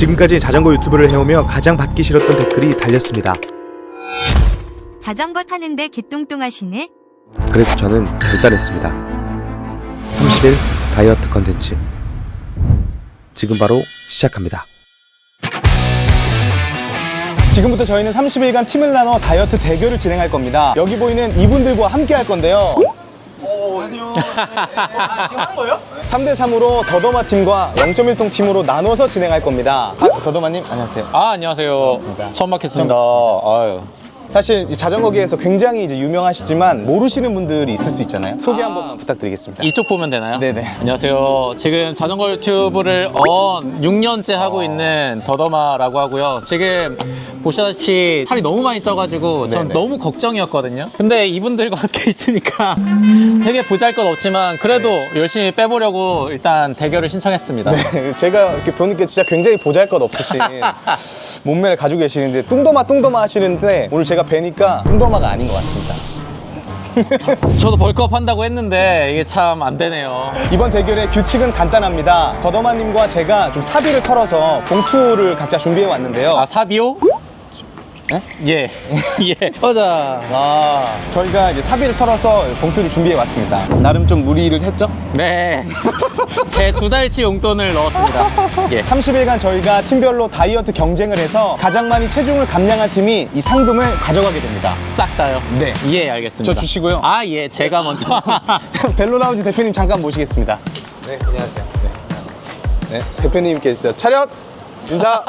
지금까지 자전거 유튜브를 해오며 가장 받기 싫었던 댓글이 달렸습니다. 자전거 타는데 개똥똥하시네? 그래서 저는 결단했습니다. 30일 다이어트 컨텐츠. 지금 바로 시작합니다. 지금부터 저희는 30일간 팀을 나눠 다이어트 대결을 진행할 겁니다. 여기 보이는 이분들과 함께 할 건데요. 안녕하세요. 지금 하는 거예요? 3대 3으로 더더마 팀과 0.1통 팀으로 나눠서 진행할 겁니다. 아, 더더마님 안녕하세요. 아 안녕하세요. 반갑습니다. 처음 뵙겠습니다. 처음 아유. 사실 이 자전거계에서 굉장히 이제 유명하시지만 모르시는 분들이 있을 수 있잖아요. 소개 한 번만 부탁드리겠습니다. 이쪽 보면 되나요? 네네. 안녕하세요. 지금 자전거 유튜브를 언 6년째 하고 있는 더더마라고 하고요. 지금 보시다시피 살이 너무 많이 쪄가지고 전 네네. 너무 걱정이었거든요. 근데 이분들과 함께 있으니까 되게 보잘것 없지만 그래도 열심히 빼보려고 일단 대결을 신청했습니다. 네, 제가 이렇게 보니까 진짜 굉장히 보잘것 없으신 몸매를 가지고 계시는데 뚱더마 뚱더마 하시는데 오늘 제가 뵈니까 뚱더마가 아닌 것 같습니다. 저도 벌크업 한다고 했는데 이게 참 안 되네요. 이번 대결의 규칙은 간단합니다. 더더마님과 제가 좀 사비를 털어서 봉투를 각자 준비해 왔는데요. 아 사비오? 네? 예. 예. 보자. 아, 저희가 이제 사비를 털어서 봉투를 준비해 왔습니다. 나름 좀 무리를 했죠? 네. 제 두 달치 용돈을 넣었습니다. 예. 30일간 저희가 팀별로 다이어트 경쟁을 해서 가장 많이 체중을 감량한 팀이 이 상금을 가져가게 됩니다. 싹 다요? 네. 예, 알겠습니다. 저 주시고요. 아, 예, 제가 먼저. 벨로라우지 대표님 잠깐 모시겠습니다. 네, 안녕하세요. 네. 대표님께 저 차렷 인사.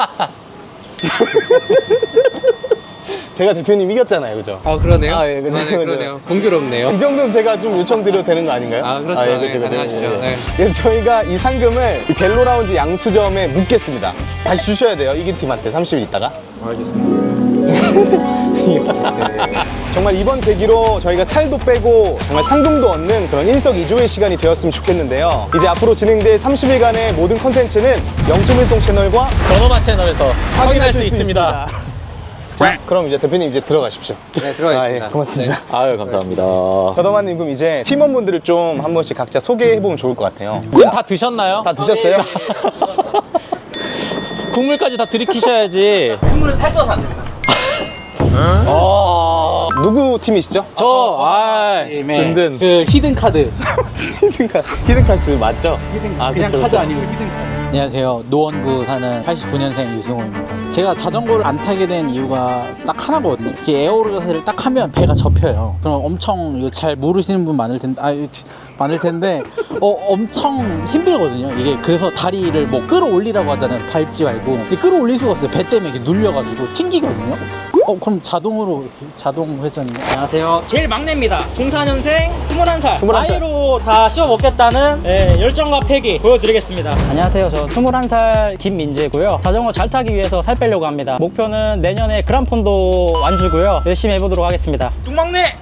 제가 대표님 이겼잖아요, 그죠? 아 그러네요. 아, 예, 그죠, 아, 네, 그죠. 그러네요. 공교롭네요. 이 정도는 제가 좀 요청드려도 되는 거 아닌가요? 아, 그렇죠. 예, 네, 가능하시죠. 네. 그래서 저희가 이 상금을 이 벨로라운지 양수점에 묻겠습니다. 다시 주셔야 돼요, 이긴 팀한테 30일 있다가. 알겠습니다. 네. 정말 이번 계기로 저희가 살도 빼고 정말 상금도 얻는 그런 일석이조의 시간이 되었으면 좋겠는데요. 이제 앞으로 진행될 30일간의 모든 컨텐츠는 0.1동 채널과 더노마 채널에서 확인할 수 있습니다. 자, 그럼 이제 대표님 이제 들어가십시오. 네, 들어가겠습니다. 아, 예, 고맙습니다. 아유, 감사합니다. 더더만님 그럼 이제 팀원분들을 좀 한 번씩 각자 소개해보면 좋을 것 같아요. 지금 다 드셨나요? 다 드셨어요? 국물까지 다 들이키셔야지. 국물은 살쪄서 안 됩니다. 어, 누구 팀이시죠? 저, 아, 든든. 그 히든 카드. 히든카, 히든카스 맞죠? 히든 아, 그냥 그쵸, 카드 그쵸. 아니고 히든 카드. 안녕하세요. 노원구 사는 89년생 유승호입니다. 제가 자전거를 안 타게 된 이유가 딱 하나거든요. 이렇게 에어로 자세를 딱 하면 배가 접혀요. 그럼 엄청 이거 잘 모르시는 분 많을 텐데, 아, 많을 텐데, 어, 엄청 힘들거든요. 이게 그래서 다리를 뭐 끌어올리라고 하잖아요. 밟지 말고. 근데 끌어올릴 수가 없어요. 배 때문에 이렇게 눌려가지고 튕기거든요. 어, 그럼 자동으로 이렇게 자동 회전. 안녕하세요. 제일 막내입니다. 04년생 21살. 21살. 아이로 다 씹어 먹겠다는 예, 열정과 패기 보여드리겠습니다. 안녕하세요. 저 21살 김민재고요. 자전거 잘 타기 위해서 살 빼려고 합니다. 목표는 내년에 그란폰도 완주고요. 열심히 해보도록 하겠습니다. 뚱막내!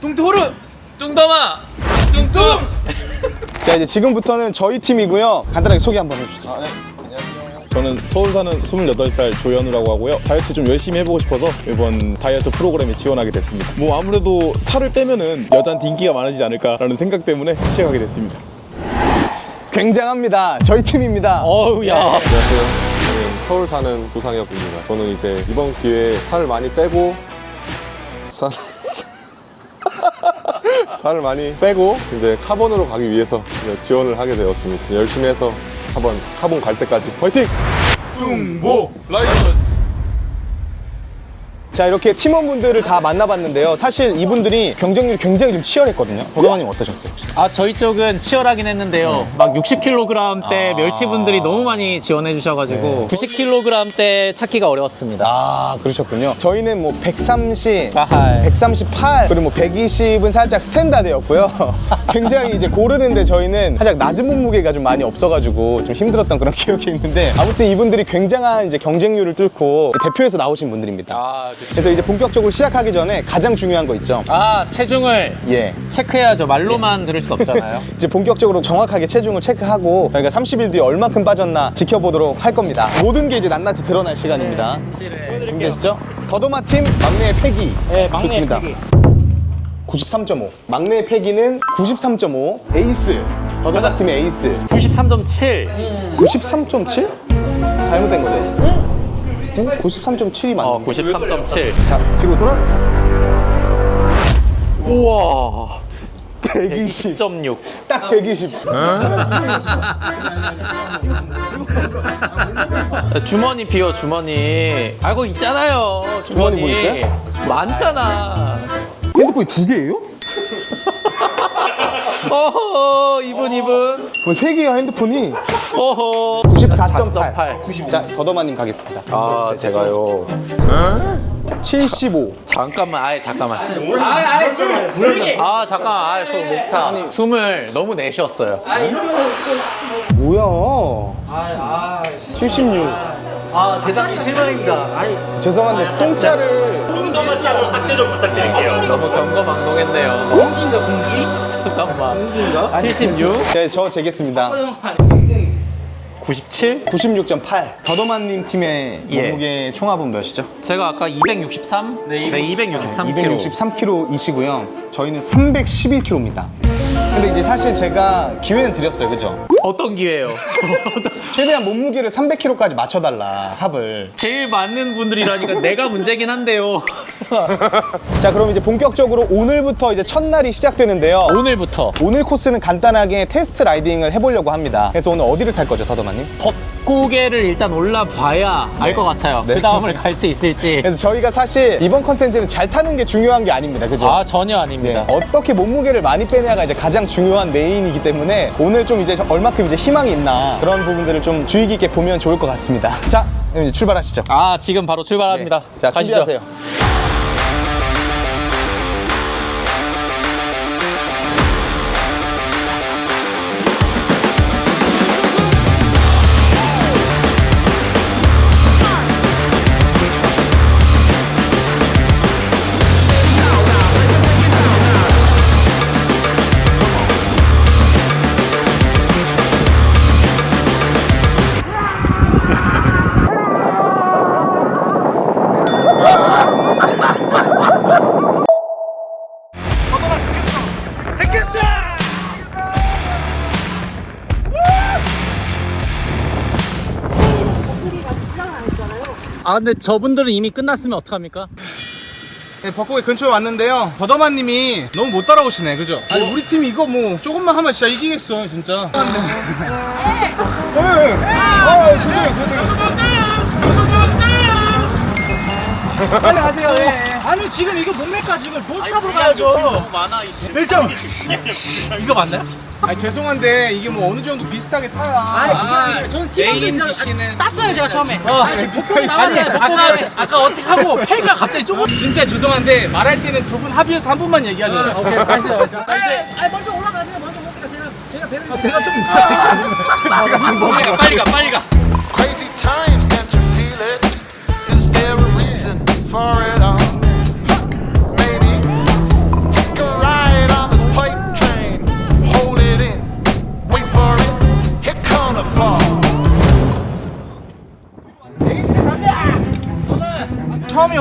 뚱토르! 뚱더마! 뚱뚱! 자, 이제 지금부터는 저희 팀이고요. 간단하게 소개 한번 해주시죠. 저는 서울 사는 28살 조현우라고 하고요. 다이어트 좀 열심히 해보고 싶어서 이번 다이어트 프로그램에 지원하게 됐습니다. 뭐 아무래도 살을 빼면은 여자한테 인기가 많아지지 않을까라는 생각 때문에 시작하게 됐습니다. 굉장합니다. 저희 팀입니다. 어우, 야. 안녕하세요. 저는 서울 사는 구상혁입니다. 저는 이제 이번 기회에 살을 많이 빼고 살 살을 많이 빼고 이제 카본으로 가기 위해서 이제 지원을 하게 되었습니다. 열심히 해서 한번 카본 갈 때까지 화이팅! 자, 이렇게 팀원분들을 다 만나봤는데요. 사실 이분들이 경쟁률이 굉장히 좀 치열했거든요. 도동아님 어떠셨어요, 혹시? 아, 저희 쪽은 치열하긴 했는데요. 막 60kg대 멸치분들이 너무 많이 지원해 주셔가지고 90kg대 찾기가 어려웠습니다. 아, 그러셨군요. 저희는 뭐 130, 아하. 138, 그리고 뭐 120은 살짝 스탠다드였고요. 굉장히 이제 고르는데 저희는 살짝 낮은 몸무게가 좀 많이 없어가지고 좀 힘들었던 그런 기억이 있는데 아무튼 이분들이 굉장한 이제 경쟁률을 뚫고 대표에서 나오신 분들입니다. 아, 그래서 이제 본격적으로 시작하기 전에 가장 중요한 거 있죠. 아, 체중을 예. 체크해야죠. 말로만 들을 수 없잖아요. 이제 본격적으로 정확하게 체중을 체크하고 저희가 30일 뒤에 얼마큼 빠졌나 지켜보도록 할 겁니다. 모든 게 이제 낱낱이 드러날 시간입니다. 준비되시죠? 더도마 팀 막내의 패기. 네, 막내 좋습니다. 패기. 93.5. 막내의 패기는 93.5. 에이스. 더도마 팀의 에이스. 93.7. 93.7? 잘못된 거죠? 93.7이 맞네. 어, 93.7. 자, 뒤로 돌아. 우와. 120. 120.6. 딱 120. 주머니 비워 주머니. 알고 있잖아요. 주머니. 주머니 뭐 있어요? 많잖아. 핸드폰이 두 개예요? 어허 이분 이분. 뭐 세 개야 핸드폰이. 어허. 94.8. 자, 더더마님 가겠습니다. 아 제가요. 75. 잠깐만 아예 잠깐만. 아 잠깐만 아예 손 목타. 숨을 너무 내쉬었어요. 뭐야? 76. 아 대단히 실망입니다. 아니 죄송한데 똥자를 너무 경거망동했네요. 공기인가 공기? 잠깐만. 76? 네, 저 재겠습니다. 97? 96.8. 더더만님 팀의 예. 몸무게 총합은 몇이죠? 제가 아까 263? 네, 263kg. 263kg이시고요. 저희는 311kg입니다. 근데 이제 사실 제가 기회는 드렸어요, 그죠? 어떤 기회예요? 최대한 몸무게를 300kg까지 맞춰달라 합을. 제일 많은 분들이라니까 내가 문제긴 한데요. 자, 그럼 이제 본격적으로 오늘부터 이제 첫날이 시작되는데요. 오늘부터 오늘 코스는 간단하게 테스트 라이딩을 해보려고 합니다. 그래서 오늘 어디를 탈 거죠? 벚 고개를 일단 올라봐야 알 것 같아요. 네. 그 다음을 갈 수 있을지. 그래서 저희가 사실 이번 컨텐츠는 잘 타는 게 중요한 게 아닙니다, 그죠? 아 전혀 네, 아닙니다. 어떻게 몸무게를 많이 빼냐가 이제 가장 중요한 메인이기 때문에 오늘 좀 이제 얼마큼 이제 희망이 있나 그런 부분들을 좀 주의 깊게 보면 좋을 것 같습니다. 자, 그럼 이제 출발하시죠. 아 지금 바로 출발합니다. 자, 가시죠. 준비하세요. 근데 저분들은 이미 끝났으면 어떡합니까? 네, 벚고개 근처에 왔는데요. 버더만 님이 너무 못 따라오시네, 그죠? 아니 우리 팀이 이거 뭐 조금만 하면 진짜 이기겠어, 진짜. 네. 네. 아, 죄송해요, 죄송해요. 빨리 하세요. 예. 아니 지금 이거 목매까지 이걸 노스탑으로 가야죠. 많아. 일단 이거 맞나요? 아니 죄송한데 이게 뭐 어느 정도 비슷하게 타야. 아, 저는 팀원들 DC는 땄어요 제가 처음에. 아니, 아니 아까 아까 어떻게 하고 폐가 갑자기 조금. 진짜 죄송한데 말할 때는 두 분 합의해서 한 분만 얘기하죠. 오케이 가시죠 가시죠. 아니 먼저 올라가세요 먼저 올라가 제가 제가 배를. 제가 좀 빨리 가 빨리 가 빨리 가. Crazy times, can't you feel it?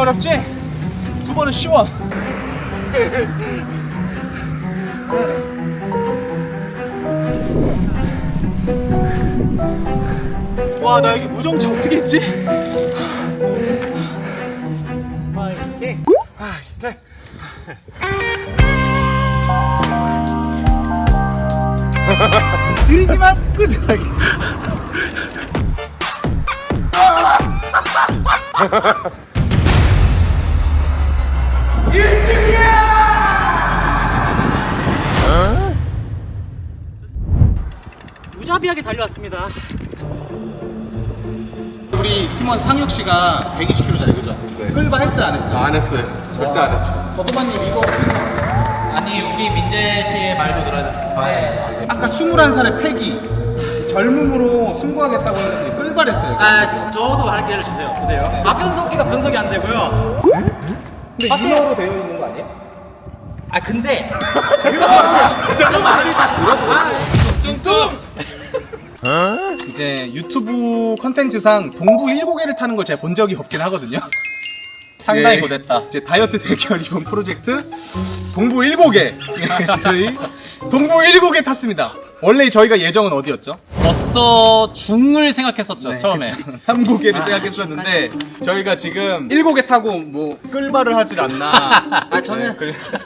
어렵지? 두 번은 쉬워. 와, 나 여기 무정차 어떻게 했지? 느리지만 끄지하게. 무자비하게 달려왔습니다. 우리 팀원 상혁 씨가 120kg짜리 그죠? 끌바 헬스 안 했어요? 안 했어요. 절대 안 했죠. 버터만님 이거 아니 우리 민재 씨의 말도 들어야 돼. 아까 21살의 패기 젊음으로 승부하겠다고 했는데 끌바를 했어요. 아 저도 할 기회를 주세요. 보세요. 아 변속기가 변속이 안 되고요. 근데 인어로 되어 있는 거 아니에요? 아 근데 제가 말을 다 들어봐. 이제 유튜브 컨텐츠상 동부 7개를 타는 걸 제가 본 적이 없긴 하거든요. 상당히 예, 고됐다. 이제 다이어트 대결 이번 프로젝트 동부 7개 저희 동부 7개 탔습니다. 원래 저희가 예정은 어디였죠? 저 중을 생각했었죠 처음에. 3고개를 생각했었는데 저희가 지금 1고개 타고 뭐 끌바를 하질 않나 아 저는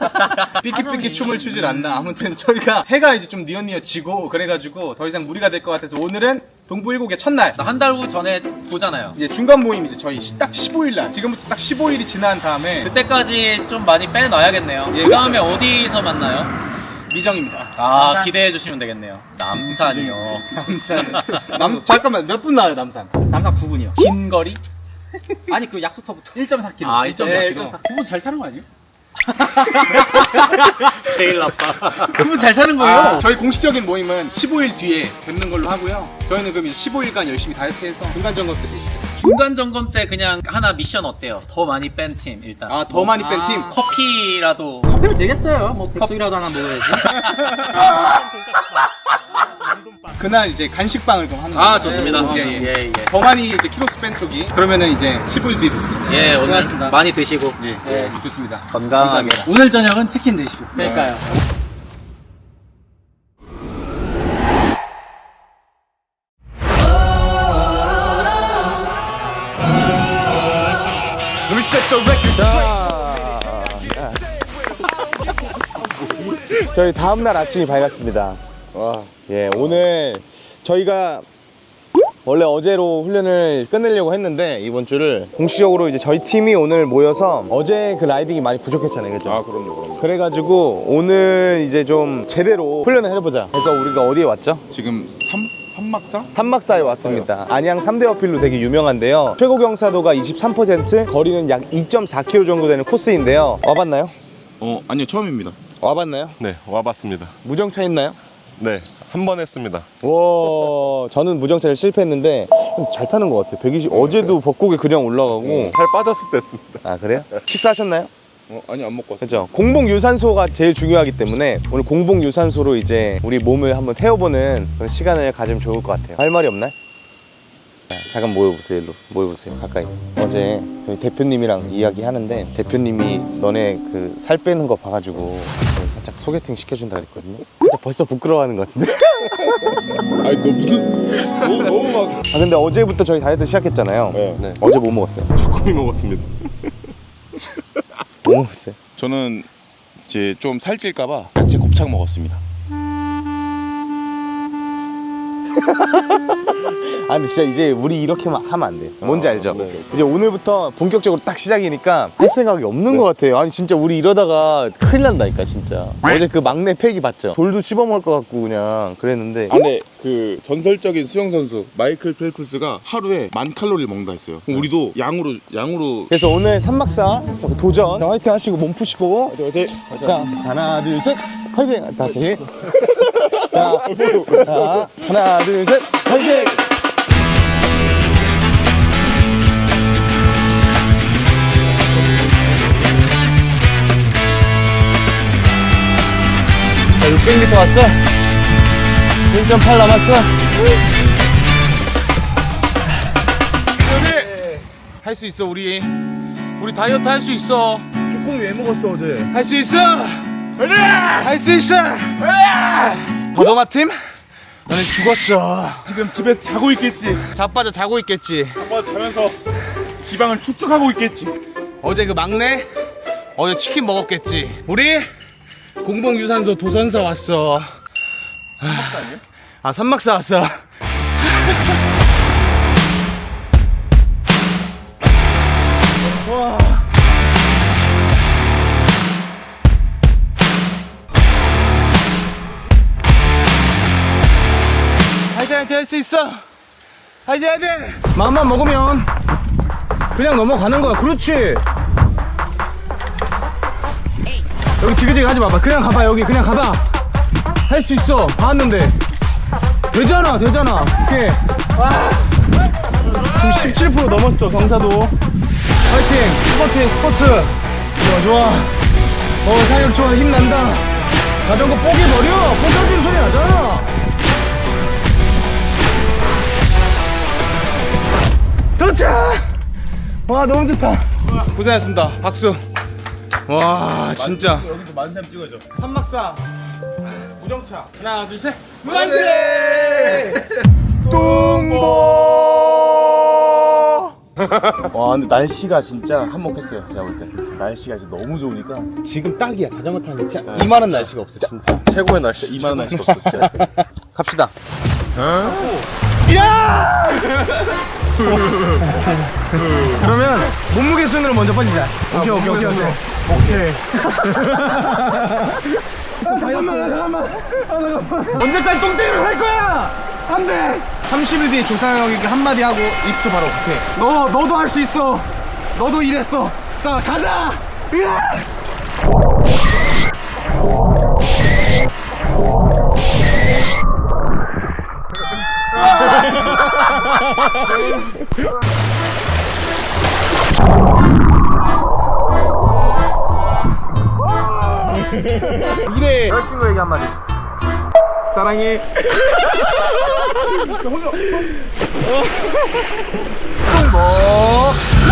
삐끼삐끼 춤을 추질 않나 아무튼 저희가 해가 이제 좀 니어니어 지고 그래가지고 더 이상 무리가 될 것 같아서 오늘은 동부 1고개 첫날 한 달 후 전에 보잖아요. 이제 중간 모임 이제 저희 시- 딱 15일 날 지금부터 딱 15일이 지난 다음에 그때까지 좀 많이 빼놔야겠네요. 예, 그 다음에 그렇죠. 어디서 만나요? 미정입니다 아 기대해 주시면 되겠네요. 남산이요. 남산 남 잠깐만 몇 분 나와요 남산 남산 9분이요. 긴 거리? 아니 그 약속터부터 1.4km. 아 1.4km. 네, 9분 잘 타는 거 아니에요? 제일 나빠. 그분 잘 사는 거예요 저희 공식적인 모임은 15일 뒤에 뵙는 걸로 하고요 저희는 그럼 이제 15일간 열심히 다이어트해서 중간 점검 때 되시죠 중간 점검 때 그냥 하나 미션 어때요? 더 많이 뺀 팀 일단. 아 더 많이 뺀 팀 커피라도 커피로 되겠어요. 뭐 백숙이라도 하나 먹어야지. 그날 이제 간식방을 좀 하는 아 거예요. 좋습니다. 예, 예. 예, 예. 더 많이 이제 키로수 뺀 쪽이 그러면은 이제 15일 뒤에 뵙시죠 예, 오늘 많이 드시고 예, 좋습니다 건강하게. 오늘 저녁은 치킨 드시고. 그러니까요. 저희 다음 날 아침이 밝았습니다. 예, 오늘 저희가 원래 어제로 훈련을 끝내려고 했는데 이번 주를 공식적으로 이제 저희 팀이 오늘 모여서 어제 그 라이딩이 많이 부족했잖아요, 그죠? 아 그럼요 그럼요 그래가지고 오늘 이제 좀 제대로 훈련을 해보자. 그래서 우리가 어디에 왔죠? 지금 삼 삼막사 산막사에 왔습니다. 안양 3대 어필로 되게 유명한데요. 최고 경사도가 23%, 거리는 약 2.4km 정도 되는 코스인데요. 와봤나요? 어 아니요 처음입니다 와봤나요? 네, 와봤습니다. 무정차 있나요? 네, 한 번 했습니다. 와, 저는 무정차를 실패했는데 잘 타는 것 같아요. 120. 어제도 벚곡에 그냥 올라가고. 살 빠졌을 때 했습니다. 아 그래요? 식사하셨나요? 어 아니 안 먹고 왔어요 그렇죠. 공복 유산소가 제일 중요하기 때문에 오늘 공복 유산소로 이제 우리 몸을 한번 태워보는 그런 시간을 가지면 좋을 것 같아요. 할 말이 없나요? 자, 잠깐 모여보세요. 일로 모여보세요. 가까이. 어제 저희 대표님이랑 이야기하는데 대표님이 너네 그 살 빼는 거 봐가지고 살짝 소개팅 시켜준다 그랬거든요. 살짝 벌써 부끄러워하는 것 같은데. 아니 너 무슨 너무 너무 막 아 근데 어제부터 저희 다이어트 시작했잖아요. 네. 네. 어제 뭐 먹었어요? 쭈꾸미 먹었습니다. 뭐 먹었어요? 저는 이제 좀 살찔까봐 야채 곱창 먹었습니다 아 근데 진짜 이제 우리 이렇게만 하면 안 돼. 뭔지 알죠? 네. 이제 오늘부터 본격적으로 딱 시작이니까 할 생각이 없는 것 같아요. 아니 진짜 우리 이러다가 큰일 난다니까 진짜. 어제 그 막내 패기 봤죠? 돌도 씹어먹을 것 같고 그냥 그랬는데 안에 그 전설적인 수영 선수 마이클 펠프스가 하루에 만 칼로리를 먹는다 했어요. 그럼 우리도 양으로 양으로 그래서 오늘 산막사 도전 자, 화이팅 하시고 몸 푸시고 자 하나 둘 셋 화이팅 다시 자, 자 하나 둘 셋. 화이팅! 자, 600m 왔어. 1.8 남았어. 할 수 있어 우리. 우리 다이어트 할 수 있어. 쭈꾸미 왜 먹었어 어제? 할 수 있어! 할 수 있어 버더마 팀? 너는 죽었어. 지금 집에서 자고 있겠지. 자빠져 자고 있겠지. 자빠져 자면서 지방을 축축하고 있겠지. 어제 그 막내? 어제 치킨 먹었겠지. 우리 공복 유산소 도전사 왔어. 산막사 아니야? 아 산막사 왔어 할 수 있어. 화이팅 화이팅! 마음만 먹으면 그냥 넘어가는 거야. 그렇지. 여기 지그지그 하지 마봐. 그냥 가봐 여기. 그냥 가봐. 할 수 있어. 봤는데. 되잖아 되잖아. 오케이. 지금 17% 넘었어 경사도. 화이팅! 스포트 스포트 좋아 좋아. 어 사격 좋아. 힘난다. 자전거 뽀개버려. 뽀개지는 소리 나잖아 도착! 와 너무 좋다. 고생하셨습니다. 박수. 와 진짜. 여기도 만세 찍어줘 산막사. 무정차. 하나 둘셋. 만세 와 근데 날씨가 진짜 한몫했어요 제가 볼 때. 날씨가 진짜 너무 좋으니까. 지금 딱이야. 자전거 타는 진짜 이만한 날씨가 없어 진짜. 최고의 날씨. 이만한 날씨가 없어 진짜. 갑시다 그러면 몸무게 순으로 먼저 빠지자. 오케이 오케이 오케이 오케이. 오케이. 잠깐만 잠깐만. 언제까지 똥땡이로 살 거야? 안 돼. 30일 뒤에 조상혁에게 한마디 하고 입수 바로. 오케이. 너 너도 할 수 있어. 너도 이랬어. 자 가자. 으아! 이래. 여자친구에게 한마디. 사랑해. 똥